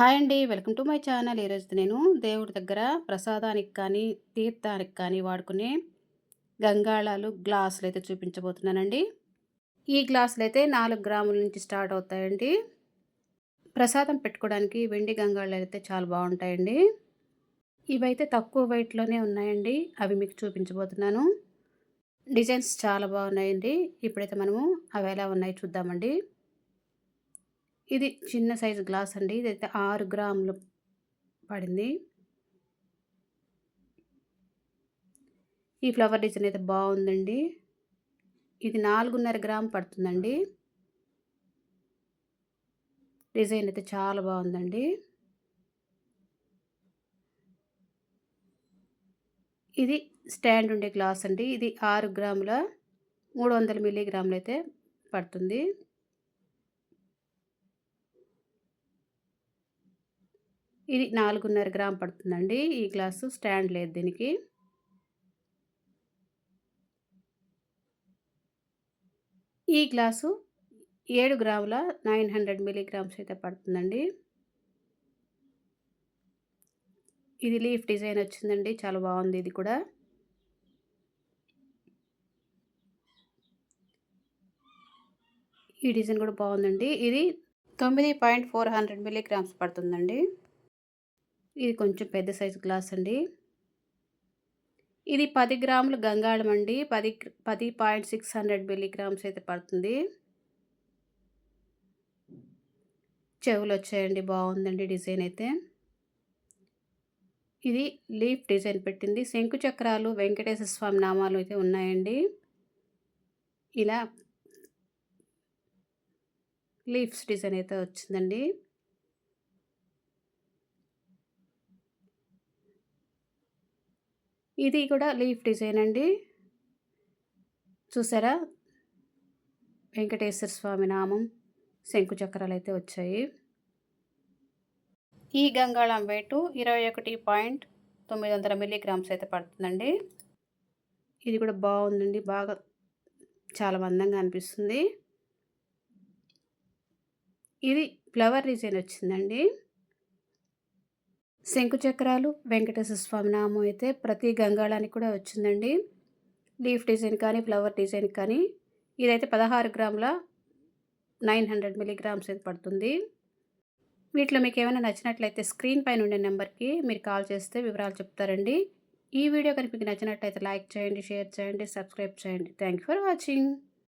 Hi అండి. Welcome to my channel. ఈరోజు నేను దేవుడి దగ్గర ప్రసాదానికి కానీ తీర్థానికి కానీ వాడుకునే గంగాళాలు గ్లాసులు అయితే చూపించబోతున్నానండి. ఈ గ్లాసులు అయితే నాలుగు గ్రాముల నుంచి స్టార్ట్ అవుతాయండి. ప్రసాదం పెట్టుకోవడానికి వెండి గంగాళాలు అయితే చాలా బాగుంటాయండి. ఇవైతే తక్కువ వెయిట్లోనే ఉన్నాయండి. అవి మీకు చూపించబోతున్నాను. డిజైన్స్ చాలా బాగున్నాయండి. ఇప్పుడైతే మనము అవి ఎలా ఉన్నాయి చూద్దామండి. ఇది చిన్న సైజు గ్లాస్ అండి. ఇదైతే ఆరు గ్రాములు పడింది. ఈ ఫ్లవర్ డిజైన్ అయితే బాగుందండి. ఇది నాలుగున్నర గ్రామ్ పడుతుందండి. డిజైన్ అయితే చాలా బాగుందండి. ఇది స్టాండ్ ఉండే గ్లాస్ అండి. ఇది ఆరు గ్రాముల మూడు వందల మిల్లీగ్రాములు అయితే పడుతుంది. ఇది నాలుగున్నర గ్రామ్ పడుతుందండి. ఈ గ్లాసు స్టాండ్ లేదు దీనికి. ఈ గ్లాసు ఏడు గ్రాముల నైన్ హండ్రెడ్ మిలీగ్రామ్స్ అయితే పడుతుందండి. ఇది లీఫ్ డిజైన్ వచ్చిందండి. చాలా బాగుంది ఇది కూడా. ఈ డిజైన్ కూడా బాగుందండి. ఇది తొమ్మిది పాయింట్ ఫోర్ హండ్రెడ్ మిలీగ్రామ్స్ పడుతుందండి. ఇది కొంచెం పెద్ద సైజు గ్లాస్ అండి. ఇది పది గ్రాములు గంగాళం అండి. పది పది పాయింట్ సిక్స్ హండ్రెడ్ మిల్లీగ్రామ్స్ అయితే పడుతుంది. చెవులు వచ్చాయండి. బాగుందండి డిజైన్ అయితే. ఇది లీఫ్ డిజైన్ పెట్టింది. శంకు చక్రాలు వెంకటేశ్వర స్వామి నామాలు అయితే ఉన్నాయండి. ఇలా లీఫ్స్ డిజైన్ అయితే వచ్చిందండి. ఇది కూడా లీఫ్ డిజైన్ అండి. చూసారా? వెంకటేశ్వర స్వామి నామం శంకు చక్రాలు అయితే వచ్చాయి. ఈ గంగాళం వెయిట్ ఇరవై ఒకటి పాయింట్ తొమ్మిది వందల మిల్లీగ్రామ్స్ అయితే పడుతుందండి. ఇది కూడా బాగుందండి బాగా చాలా మందంగా అనిపిస్తుంది. ఇది ఫ్లవర్ డిజైన్ వచ్చిందండి. శంకు చక్రాలు వెంకటేశ్వర స్వామి నామం అయితే ప్రతి గంగాళానికి కూడా వచ్చిందండి. లీఫ్ డిజైన్ కానీ ఫ్లవర్ డిజైన్ కానీ ఇదైతే పదహారు గ్రాముల నైన్ హండ్రెడ్ మిలీగ్రామ్స్ అయితే పడుతుంది. వీటిలో మీకు ఏమైనా నచ్చినట్లయితే స్క్రీన్ పైన ఉండే నెంబర్కి మీరు కాల్ చేస్తే వివరాలు చెప్తారండి. ఈ వీడియో కనుక మీకు నచ్చినట్లయితే లైక్ చేయండి షేర్ చేయండి సబ్స్క్రైబ్ చేయండి. Thank for watching.